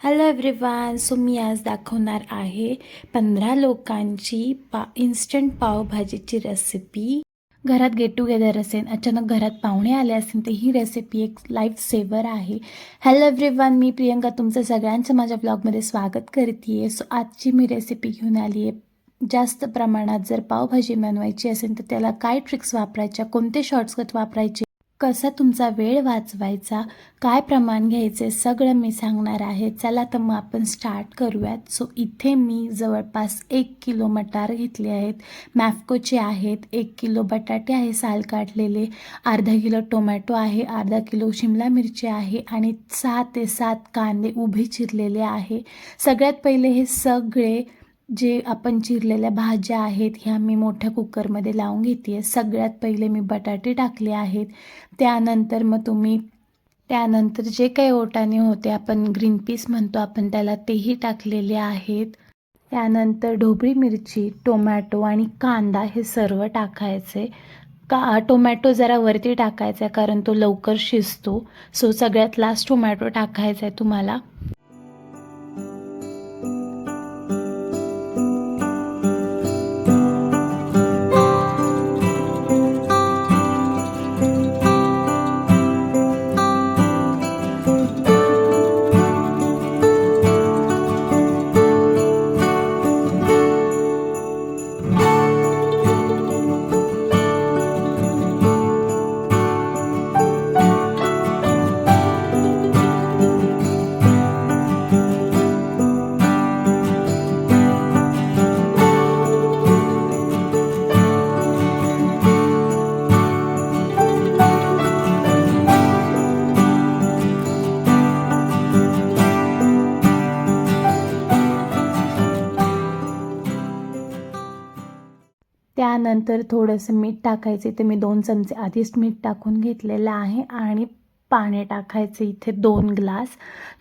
Hello everyone so मी आज दाखवणार आहे पंधरा लोकांची पा इन्स्टंट पावभाजीची रेसिपी घरात गेट टुगेदर असेल अचानक घरात पाहुणे आले असेल तर ही रेसिपी एक लाईफ सेवर आहे. हॅलो एव्हरीवन मी प्रियंका तुमचं सगळ्यांचं माझ्या ब्लॉगमध्ये स्वागत करते आहे सो आजची मी रेसिपी घेऊन आली आहे जास्त प्रमाणात जर पावभाजी बनवायची असेल तर त्याला काय ट्रिक्स वापरायच्या कोणते शॉर्टकट वापरायचे कसा तुमचा वेळ वाचवायचा काय प्रमाण घ्यायचे सगळं मी सांगणार आहे. चला तर मग आपण स्टार्ट करूयात. सो इथे मी जवळपास एक किलो मटार घेतले आहेत. मॅफकोचे आहेत एक किलो बटाटे आहे साल काढलेले अर्धा किलो टोमॅटो आहे अर्धा किलो शिमला मिरची आहे आणि सहा ते सात कांदे उभे चिरलेले आहे. सगळ्यात पहिले हे सगळे जे आपण चिरलेल्या भाज्या आहेत ह्या मी मोठ्या कुकरमध्ये लावून घेते. आहे सगळ्यात पहिले मी बटाटे टाकले आहेत. त्यानंतर मग तुम्ही त्यानंतर जे काही ओटाने होते आपण ग्रीन पीस म्हणतो आपण त्याला तेही टाकलेले आहेत. त्यानंतर ढोबळी मिरची टोमॅटो आणि कांदा हे सर्व टाकायचे. का टोमॅटो जरा वरती टाकायचा आहे कारण तो लवकर शिजतो. सो सगळ्यात लास्ट टोमॅटो टाकायचा आहे तुम्हाला. त्यानंतर थोडंसं मीठ टाकायचे. इथे मी दोन चमचे आधीच मीठ टाकून घेतलेलं आहे आणि पाणी टाकायचे इथे दोन ग्लास.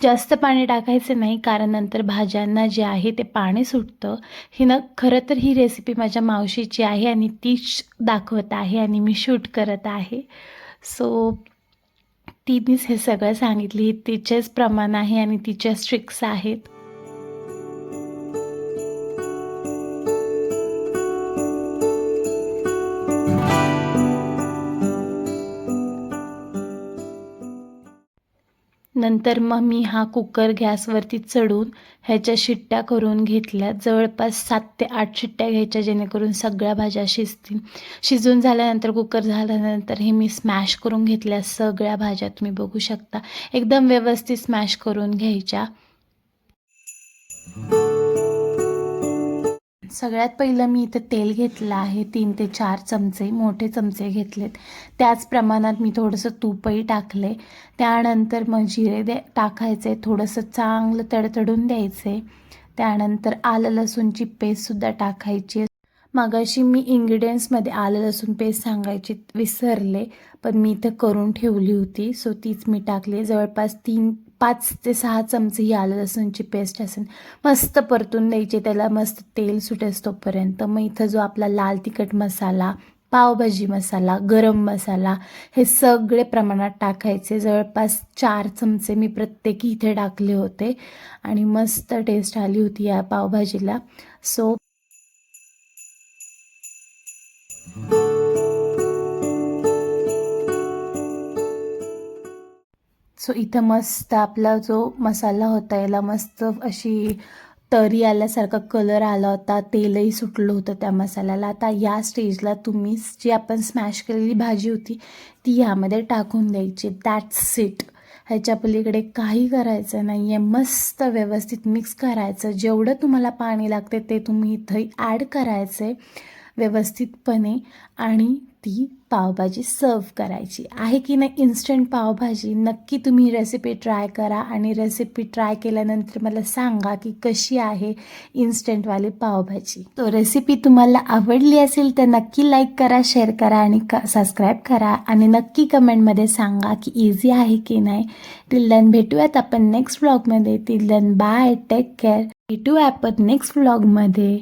जास्त पाणी टाकायचे नाही कारण नंतर भाज्यांना जे आहे ते पाणी सुटतं. ही न खरं तर ही रेसिपी माझ्या मावशीची आहे आणि तीच दाखवत आहे आणि मी शूट करत आहे. सो तिनेच हे सगळं सांगितली. तिचेच प्रमाण आहे आणि तिचे स्ट्रिक्स आहेत. नंतर मग मी हा कुकर गॅसवरती चढून ह्याच्या शिट्ट्या करून घेतल्या. जवळपास सात ते आठ शिट्ट्या घ्यायच्या जेणेकरून सगळ्या भाज्या शिजतील. शिजून झाल्यानंतर कुकर झाल्यानंतर हे मी स्मॅश करून घेतल्या. सगळ्या भाज्या तुम्ही बघू शकता. एकदम व्यवस्थित स्मॅश करून घ्यायच्या. सगळ्यात पहिलं मी इथं तेल घेतलं आहे तीन ते चार चमचे मोठे चमचे घेतलेत. त्याच प्रमाणात मी थोडंसं तूपही टाकले त्यानंतर मग जिरे दे टाकायचे थोडंसं चांगलं तडतडून द्यायचे. त्यानंतर आलं लसूणची पेस्टसुद्धा टाकायची. मगाशी मी इंग्रेडियंट्समध्ये आलं लसूण पेस्ट सांगायची विसरले पण मी इथं करून ठेवली होती. सो तीच मी टाकली. जवळपास तीन पाच ते सहा चमचे ही आलं लसूणची पेस्ट असेल. मस्त परतून द्यायची त्याला मस्त तेल सुटेस तोपर्यंत मग इथं जो आपला लाल तिखट मसाला पावभाजी मसाला गरम मसाला हे सगळे प्रमाणात टाकायचे. जवळपास चार चमचे मी प्रत्येकी इथे टाकले होते. आणि मस्त टेस्ट आली होती या पावभाजीला. सो सो इथं मस्त आपला जो मसाला होता याला मस्त अशी तरी आल्यासारखा कलर आला होता तेलही सुटलं होतं त्या मसाल्याला. आता या स्टेजला तुम्ही जी आपण स्मॅश केलेली भाजी होती ती ह्यामध्ये टाकून द्यायची. दॅट्स इट ह्याच्या पलीकडे काही करायचं नाही आहे मस्त व्यवस्थित मिक्स करायचं. जेवढं तुम्हाला पाणी लागते ते तुम्ही इथं ॲड करायचं आहे व्यवस्थितपणे आणि ती पावभाजी सर्व करायची. आहे की नाही इन्स्टंट पावभाजी? नक्की तुम्ही रेसिपी ट्राय करा आणि रेसिपी ट्राय केल्यानंतर मला सांगा की कशी आहे इन्स्टंटवाली पावभाजी. तो रेसिपी तुम्हाला आवडली असेल तर नक्की लाईक करा शेअर करा आणि क सबस्क्राईब करा आणि नक्की कमेंटमध्ये सांगा की इझी आहे की नाही. टिल भेटूयात आपण नेक्स्ट व्लॉगमध्ये टिल बाय टेक केअर भेटू आपण नेक्स्ट व्लॉगमध्ये